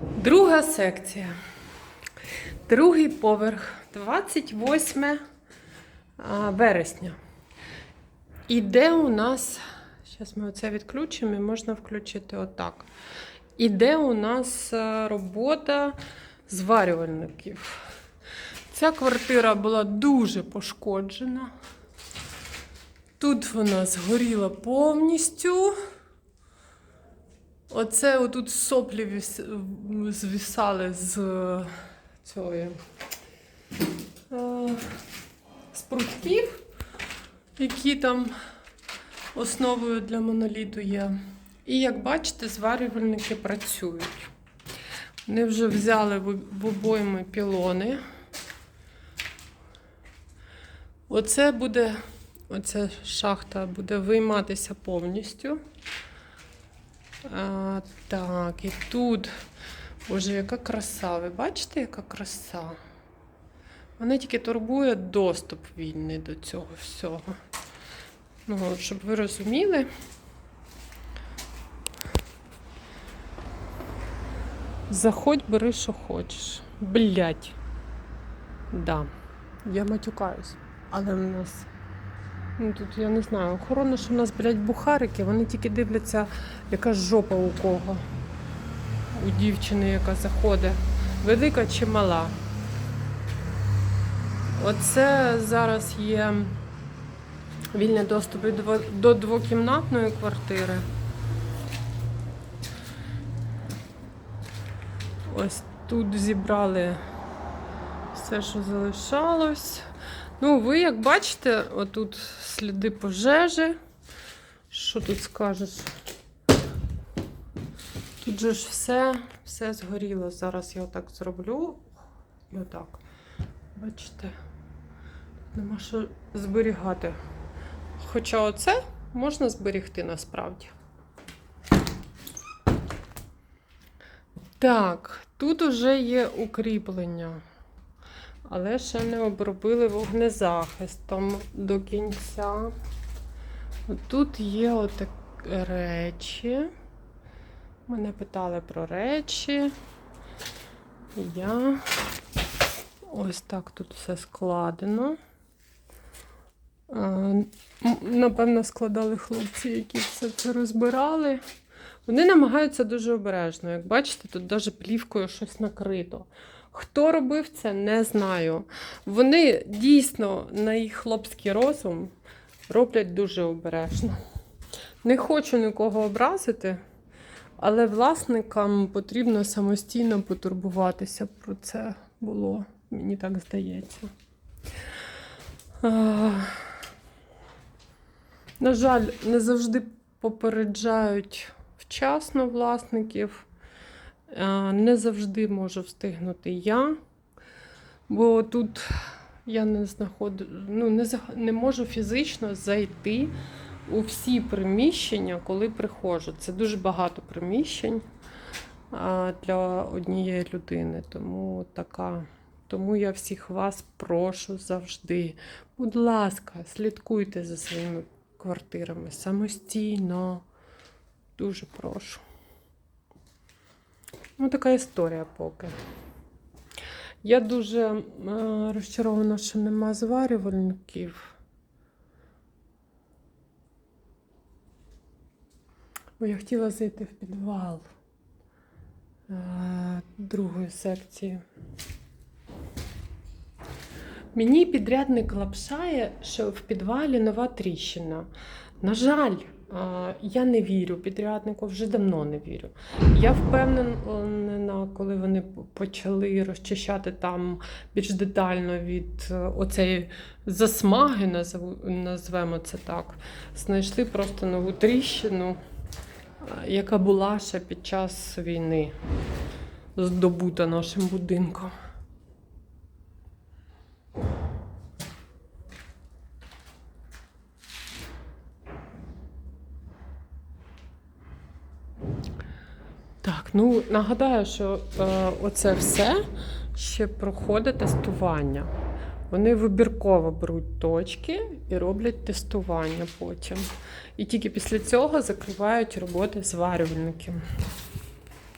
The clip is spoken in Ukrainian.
Друга секція. Другий поверх, 28 а, вересня. Іде у нас, зараз ми оце відключимо і можна включити отак. Іде у нас робота зварювальників. Ця квартира була дуже пошкоджена. Тут вона згоріла повністю. Оце отут соплі віс- звісали з е, цієї е, з прутків, які там основою для моноліту є. І як бачите, зварювальники працюють. Вони вже взяли в обойми пілони. Оце буде, оця шахта буде вийматися повністю. Так, і тут. Боже, яка краса. Ви бачите, яка краса? Мене тільки турбує доступ вільний до цього всього. Ну, от, щоб ви розуміли. Заходь, бери, що хочеш. Блять. Да. Я матюкаюсь. Але в нас. Ну, тут я не знаю, охорона, що в нас, блядь, бухарики, вони тільки дивляться, яка жопа у кого. У дівчини, яка заходить. Велика чи мала. Оце зараз є вільний доступ до двокімнатної квартири. Ось тут зібрали все, що залишалось. Ну, ви як бачите, отут сліди пожежі. Що тут скажеш? Тут же ж все, все згоріло. Зараз я отак зроблю. І отак. Бачите? Нема що зберігати. Хоча оце можна зберігти насправді. Так, тут уже є укріплення але ще не обробили вогнезахистом до кінця. Тут є отак речі. Мене питали про речі. Я ось так тут все складено. Напевно, складали хлопці, які все це розбирали. Вони намагаються дуже обережно. Як бачите, тут навіть плівкою щось накрито. Хто робив це, не знаю. Вони дійсно на їх хлопський розум роблять дуже обережно. Не хочу нікого образити, але власникам потрібно самостійно потурбуватися про це було, мені так здається. На жаль, не завжди попереджають вчасно власників. Е, Не завжди можу встигнути я, бо тут я не знаходжу, ну, не, не можу фізично зайти у всі приміщення, коли приходжу. Це дуже багато приміщень для однієї людини. Тому така. Тому я всіх вас прошу завжди. Будь ласка, слідкуйте за своїми квартирами самостійно. Дуже прошу. Ну, така історія поки. Я дуже е, розчарована, що нема зварювальників. Бо я хотіла зайти в підвал е, другої секції. Мені підрядник лапшає, що в підвалі нова тріщина. На жаль, я не вірю підряднику, вже давно не вірю. Я впевнена, коли вони почали розчищати там більш детально від е, оцеї засмаги, назвемо це так, знайшли просто нову тріщину, яка була ще під час війни, здобута нашим будинком. Так, ну нагадаю, що е, оце все ще проходить тестування. Вони вибірково беруть точки і роблять тестування потім. І тільки після цього закривають роботи зварювальників.